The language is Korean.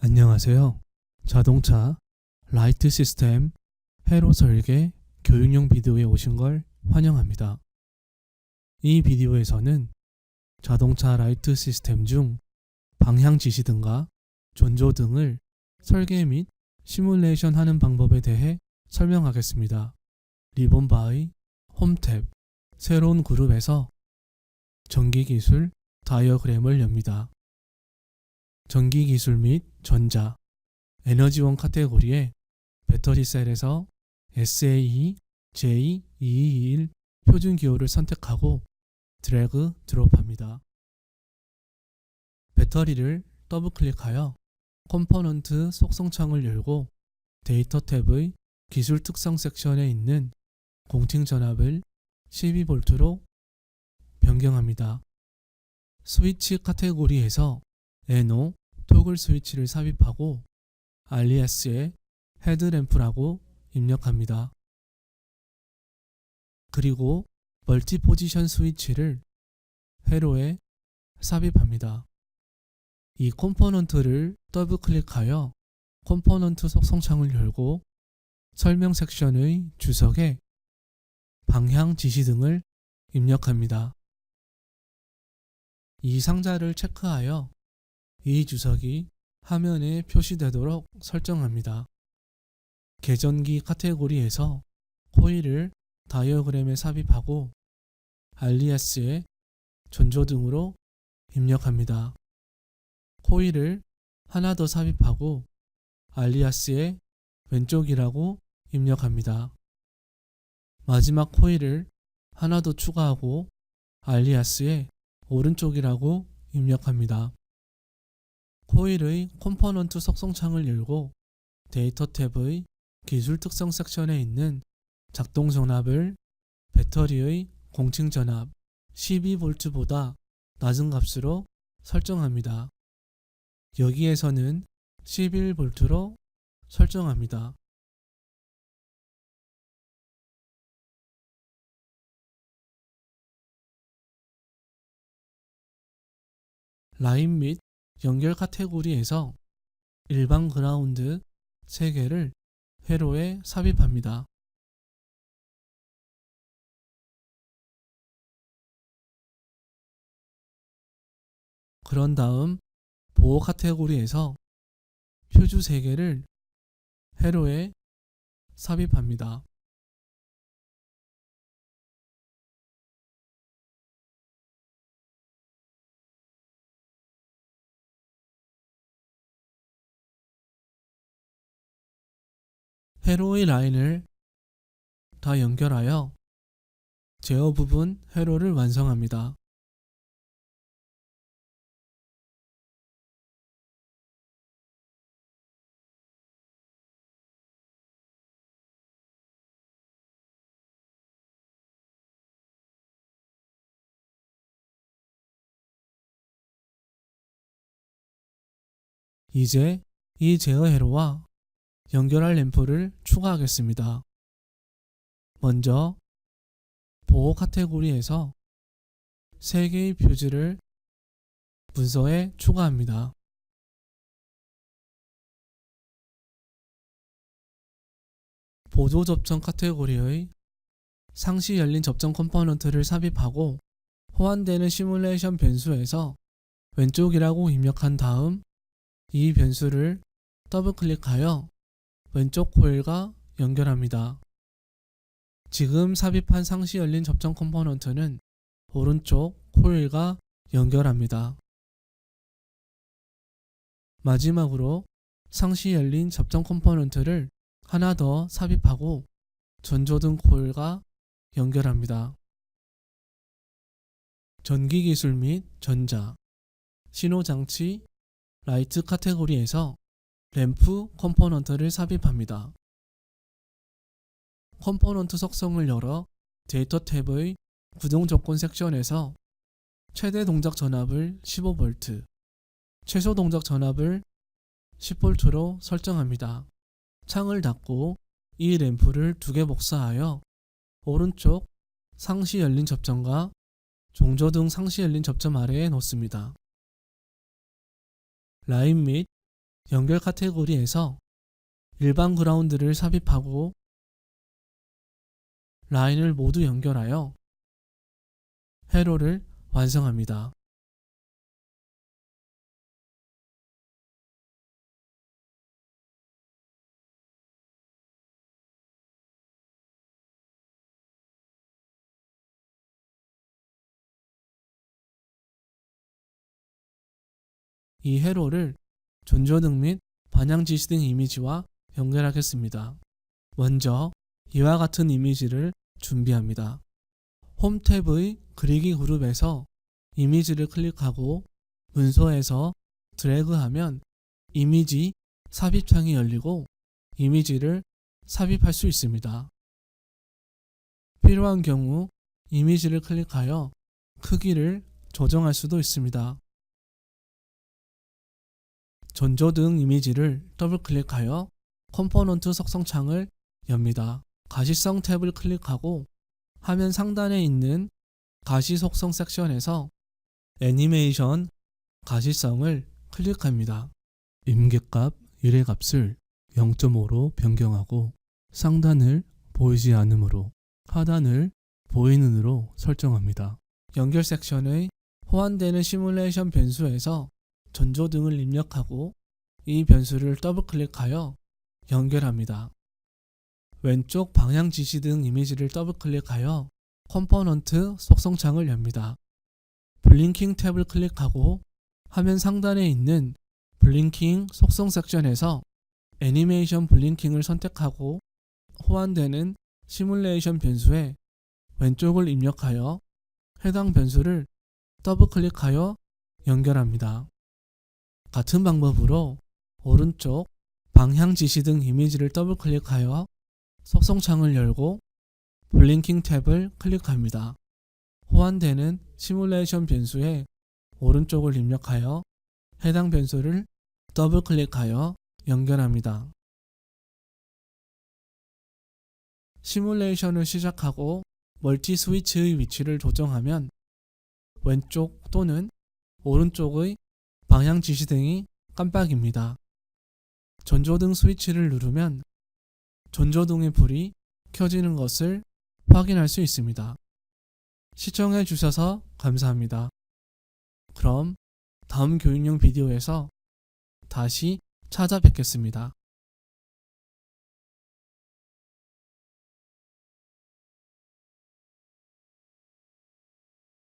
안녕하세요. 자동차 라이트 시스템 회로 설계 교육용 비디오에 오신 걸 환영합니다. 이 비디오에서는 자동차 라이트 시스템 중 방향 지시 등과 전조 등을 설계 및 시뮬레이션 하는 방법에 대해 설명하겠습니다. 리본 바의 홈탭 새로운 그룹에서 전기 기술 다이어그램을 엽니다. 전기 기술 및 전자, 에너지원 카테고리에 배터리 셀에서 SAE J221 표준 기호를 선택하고 드래그 드롭합니다. 배터리를 더블 클릭하여 컴포넌트 속성 창을 열고 데이터 탭의 기술 특성 섹션에 있는 공팅 전압을 12V로 변경합니다. 스위치 카테고리에서 에노 토글 스위치를 삽입하고 RES에 헤드램프라고 입력합니다. 그리고 멀티 포지션 스위치를 회로에 삽입합니다. 이 컴포넌트를 더블 클릭하여 컴포넌트 속성창을 열고 설명 섹션의 주석에 방향 지시 등을 입력합니다. 이 상자를 체크하여 이 주석이 화면에 표시되도록 설정합니다. 계전기 카테고리에서 코일을 다이어그램에 삽입하고 RES에 전조 등으로 입력합니다. 코일을 하나 더 삽입하고 알리아스의 왼쪽이라고 입력합니다. 마지막 코일을 하나 더 추가하고 알리아스의 오른쪽이라고 입력합니다. 코일의 컴포넌트 속성창을 열고 데이터 탭의 기술 특성 섹션에 있는 작동 전압을 배터리의 공칭 전압 12V보다 낮은 값으로 설정합니다. 여기에서는 11V로 설정합니다. 라인 및 연결 카테고리에서 일반 그라운드 3개를 회로에 삽입합니다. 그런 다음 보호 카테고리에서 퓨즈 3개를 회로에 삽입합니다. 회로의 라인을 다 연결하여 제어 부분 회로를 완성합니다. 이제 이 제어 회로와 연결할 램프를 추가하겠습니다. 먼저 보호 카테고리에서 3개의 퓨즈를 문서에 추가합니다. 보조 접점 카테고리의 상시 열린 접점 컴포넌트를 삽입하고 호환되는 시뮬레이션 변수에서 왼쪽이라고 입력한 다음 이 변수를 더블 클릭하여 왼쪽 코일과 연결합니다. 지금 삽입한 상시 열린 접점 컴포넌트는 오른쪽 코일과 연결합니다. 마지막으로 상시 열린 접점 컴포넌트를 하나 더 삽입하고 전조등 코일과 연결합니다. 전기 기술 및 전자, 신호 장치, 라이트 카테고리에서 램프 컴포넌트를 삽입합니다. 컴포넌트 속성을 열어 데이터 탭의 구동 조건 섹션에서 최대 동작 전압을 15V, 최소 동작 전압을 10V로 설정합니다. 창을 닫고 이 램프를 두 개 복사하여 오른쪽 상시 열린 접점과 종조등 상시 열린 접점 아래에 놓습니다. 라인 및 연결 카테고리에서 일반 그라운드를 삽입하고 라인을 모두 연결하여 회로를 완성합니다. 이 회로를 존조등 및 반향 지시 등 이미지와 연결하겠습니다. 먼저 이와 같은 이미지를 준비합니다. 홈 탭의 그리기 그룹에서 이미지를 클릭하고 문서에서 드래그하면 이미지 삽입창이 열리고 이미지를 삽입할 수 있습니다. 필요한 경우 이미지를 클릭하여 크기를 조정할 수도 있습니다. 전조등 이미지를 더블 클릭하여 컴포넌트 속성창을 엽니다. 가시성 탭을 클릭하고 화면 상단에 있는 가시 속성 섹션에서 애니메이션 가시성을 클릭합니다. 임계값 1의 값을 0.5로 변경하고 상단을 보이지 않으므로 하단을 보이는으로 설정합니다. 연결 섹션의 호환되는 시뮬레이션 변수에서 전조 등을 입력하고 이 변수를 더블 클릭하여 연결합니다. 왼쪽 방향 지시 등 이미지를 더블 클릭하여 컴포넌트 속성창을 엽니다. 블링킹 탭을 클릭하고 화면 상단에 있는 블링킹 속성 섹션에서 애니메이션 블링킹을 선택하고 호환되는 시뮬레이션 변수에 왼쪽을 입력하여 해당 변수를 더블 클릭하여 연결합니다. 같은 방법으로 오른쪽 방향 지시 등 이미지를 더블 클릭하여 속성창을 열고 블링킹 탭을 클릭합니다. 호환되는 시뮬레이션 변수에 오른쪽을 입력하여 해당 변수를 더블 클릭하여 연결합니다. 시뮬레이션을 시작하고 멀티 스위치의 위치를 조정하면 왼쪽 또는 오른쪽의 방향 지시등이 깜빡입니다. 전조등 스위치를 누르면 전조등의 불이 켜지는 것을 확인할 수 있습니다. 시청해 주셔서 감사합니다. 그럼 다음 교육용 비디오에서 다시 찾아뵙겠습니다.